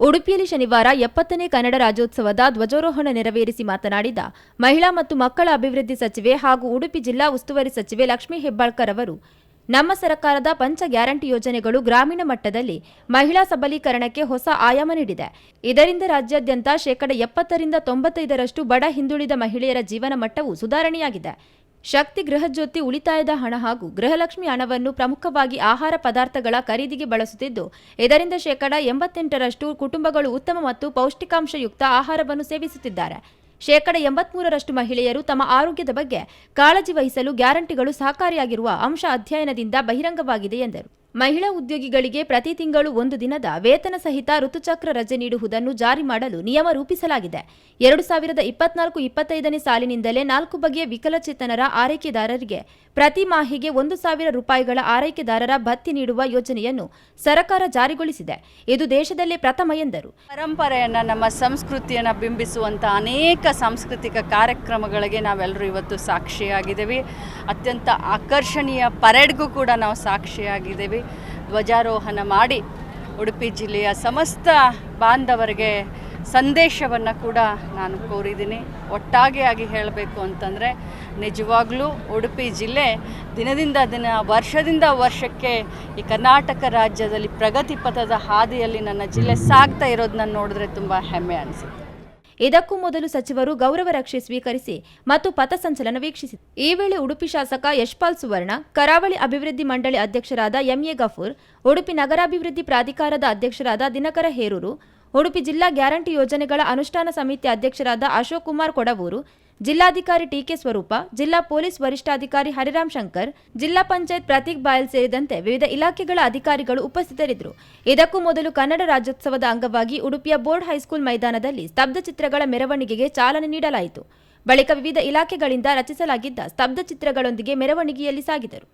ಉಡುಪಿಯಲ್ಲಿ ಶನಿವಾರ ಎಪ್ಪತ್ತನೇ ಕನ್ನಡ ರಾಜ್ಯೋತ್ಸವದ ಧ್ವಜಾರೋಹಣ ನೆರವೇರಿಸಿ ಮಾತನಾಡಿದ ಮಹಿಳಾ ಮತ್ತು ಮಕ್ಕಳ ಅಭಿವೃದ್ಧಿ ಸಚಿವೆ ಹಾಗೂ ಉಡುಪಿ ಜಿಲ್ಲಾ ಉಸ್ತುವಾರಿ ಸಚಿವೆ ಲಕ್ಷ್ಮೀ ಹೆಬ್ಬಾಳ್ಕರ್ ಅವರು, ನಮ್ಮ ಸರ್ಕಾರದ ಪಂಚ ಗ್ಯಾರಂಟಿ ಯೋಜನೆಗಳು ಗ್ರಾಮೀಣ ಮಟ್ಟದಲ್ಲಿ ಮಹಿಳಾ ಸಬಲೀಕರಣಕ್ಕೆ ಹೊಸ ಆಯಾಮ ನೀಡಿದೆ. ಇದರಿಂದ ರಾಜ್ಯಾದ್ಯಂತ ಶೇಕಡ ಎಪ್ಪತ್ತರಿಂದ ತೊಂಬತ್ತೈದರಷ್ಟು ಬಡ ಹಿಂದುಳಿದ ಮಹಿಳೆಯರ ಜೀವನ ಮಟ್ಟವು ಸುಧಾರಣೆಯಾಗಿದೆ. ಶಕ್ತಿ ಗೃಹಜ್ಯೋತಿ ಉಳಿತಾಯದ ಹಣ ಹಾಗೂ ಗೃಹಲಕ್ಷ್ಮಿ ಹಣವನ್ನು ಪ್ರಮುಖವಾಗಿ ಆಹಾರ ಪದಾರ್ಥಗಳ ಖರೀದಿಗೆ ಬಳಸುತ್ತಿದ್ದು, ಇದರಿಂದ ಶೇಕಡ ಎಂಬತ್ತೆಂಟರಷ್ಟು ಕುಟುಂಬಗಳು ಉತ್ತಮ ಮತ್ತು ಪೌಷ್ಟಿಕಾಂಶಯುಕ್ತ ಆಹಾರವನ್ನು ಸೇವಿಸುತ್ತಿದ್ದಾರೆ. ಶೇಕಡ ಎಂಬತ್ಮೂರರಷ್ಟು ಮಹಿಳೆಯರು ತಮ್ಮ ಆರೋಗ್ಯದ ಬಗ್ಗೆ ಕಾಳಜಿ ವಹಿಸಲು ಗ್ಯಾರಂಟಿಗಳು ಸಹಕಾರಿಯಾಗಿರುವ ಅಂಶ ಅಧ್ಯಯನದಿಂದ ಬಹಿರಂಗವಾಗಿದೆ, ಎಂದರು. ಮಹಿಳಾ ಉದ್ಯೋಗಿಗಳಿಗೆ ಪ್ರತಿ ತಿಂಗಳು ಒಂದು ದಿನದ ವೇತನ ಸಹಿತ ಋತುಚಕ್ರ ರಜೆ ನೀಡುವುದನ್ನು ಜಾರಿ ಮಾಡಲು ನಿಯಮ ರೂಪಿಸಲಾಗಿದೆ. ಎರಡು ಸಾವಿರದ ಇಪ್ಪತ್ನಾಲ್ಕು ಇಪ್ಪತ್ತೈದನೇ ಸಾಲಿನಿಂದಲೇ ನಾಲ್ಕು ಬಗೆಯ ವಿಕಲಚೇತನರ ಆರೈಕೆದಾರರಿಗೆ ಪ್ರತಿ ಮಾಹಿಗೆ ಒಂದು ಸಾವಿರ ರೂಪಾಯಿಗಳ ಆರೈಕೆದಾರರ ಭತ್ತಿ ನೀಡುವ ಯೋಜನೆಯನ್ನು ಸರ್ಕಾರ ಜಾರಿಗೊಳಿಸಿದೆ. ಇದು ದೇಶದಲ್ಲೇ ಪ್ರಥಮ ಎಂದರು. ಪರಂಪರೆಯನ್ನು, ನಮ್ಮ ಸಂಸ್ಕೃತಿಯನ್ನು ಬಿಂಬಿಸುವಂಥ ಅನೇಕ ಸಾಂಸ್ಕೃತಿಕ ಕಾರ್ಯಕ್ರಮಗಳಿಗೆ ನಾವೆಲ್ಲರೂ ಇವತ್ತು ಸಾಕ್ಷಿಯಾಗಿದ್ದೇವೆ. ಅತ್ಯಂತ ಆಕರ್ಷಣೀಯ ಪರೇಡ್ಗೂ ಕೂಡ ನಾವು ಸಾಕ್ಷಿಯಾಗಿದ್ದೇವೆ. ಧ್ವಜಾರೋಹಣ ಮಾಡಿ ಉಡುಪಿ ಜಿಲ್ಲೆಯ ಸಮಸ್ತ ಬಾಂಧವರಿಗೆ ಸಂದೇಶವನ್ನು ಕೂಡ ನಾನು ಕೋರಿದ್ದೀನಿ. ಆಗಿ ಹೇಳಬೇಕು ಅಂತಂದರೆ ನಿಜವಾಗ್ಲೂ ಉಡುಪಿ ಜಿಲ್ಲೆ ದಿನದಿಂದ ದಿನ, ವರ್ಷದಿಂದ ವರ್ಷಕ್ಕೆ ಈ ಕರ್ನಾಟಕ ರಾಜ್ಯದಲ್ಲಿ ಪ್ರಗತಿ ಪಥದ ಹಾದಿಯಲ್ಲಿ ನನ್ನ ಜಿಲ್ಲೆ ಸಾಗ್ತಾ ಇರೋದನ್ನ ನೋಡಿದ್ರೆ ತುಂಬ ಹೆಮ್ಮೆ ಅನಿಸುತ್ತೆ. ಇದಕ್ಕೂ ಮೊದಲು ಸಚಿವರು ಗೌರವ ರಕ್ಷೆ ಸ್ವೀಕರಿಸಿ ಮತ್ತು ಪಥಸಂಚಲನ ವೀಕ್ಷಿಸಿದರು ಈ ವೇಳೆ ಉಡುಪಿ ಶಾಸಕ ಯಶ್ಪಾಲ್ ಸುವರ್ಣ, ಕರಾವಳಿ ಅಭಿವೃದ್ಧಿ ಮಂಡಳಿ ಅಧ್ಯಕ್ಷರಾದ ಎಂಎ ಗಫೂರ್, ಉಡುಪಿ ನಗರಾಭಿವೃದ್ಧಿ ಪ್ರಾಧಿಕಾರದ ಅಧ್ಯಕ್ಷರಾದ ದಿನಕರ ಹೇರೂರು ಉಡುಪಿ ಜಿಲ್ಲಾ ಗ್ಯಾರಂಟಿ ಯೋಜನೆಗಳ ಅನುಷ್ಠಾನ ಸಮಿತಿ ಅಧ್ಯಕ್ಷರಾದ ಅಶೋಕ್ ಕುಮಾರ್ ಕೊಡವೂರು, ಜಿಲ್ಲಾಧಿಕಾರಿ ಟಿಕೆ ಸ್ವರೂಪ, ಜಿಲ್ಲಾ ಪೊಲೀಸ್ ವರಿಷ್ಠಾಧಿಕಾರಿ ಹರಿರಾಮ್ ಶಂಕರ್, ಜಿಲ್ಲಾ ಪಂಚಾಯತ್ ಪ್ರತೀಕ್ ಬಾಯಲ್ ಸೇರಿದಂತೆ ವಿವಿಧ ಇಲಾಖೆಗಳ ಅಧಿಕಾರಿಗಳು ಉಪಸ್ಥಿತರಿದ್ದರು. ಇದಕ್ಕೂ ಮೊದಲು ಕನ್ನಡ ರಾಜ್ಯೋತ್ಸವದ ಅಂಗವಾಗಿ ಉಡುಪಿಯ ಬೋರ್ಡ್ ಹೈಸ್ಕೂಲ್ ಮೈದಾನದಲ್ಲಿ ಸ್ತಬ್ಧ ಚಿತ್ರಗಳ ಮೆರವಣಿಗೆಗೆ ಚಾಲನೆ ನೀಡಲಾಯಿತು. ಬಳಿಕ ವಿವಿಧ ಇಲಾಖೆಗಳಿಂದ ರಚಿಸಲಾಗಿದ್ದ ಸ್ತಬ್ಧ ಚಿತ್ರಗಳೊಂದಿಗೆ ಮೆರವಣಿಗೆಯಲ್ಲಿ ಸಾಗಿದರು.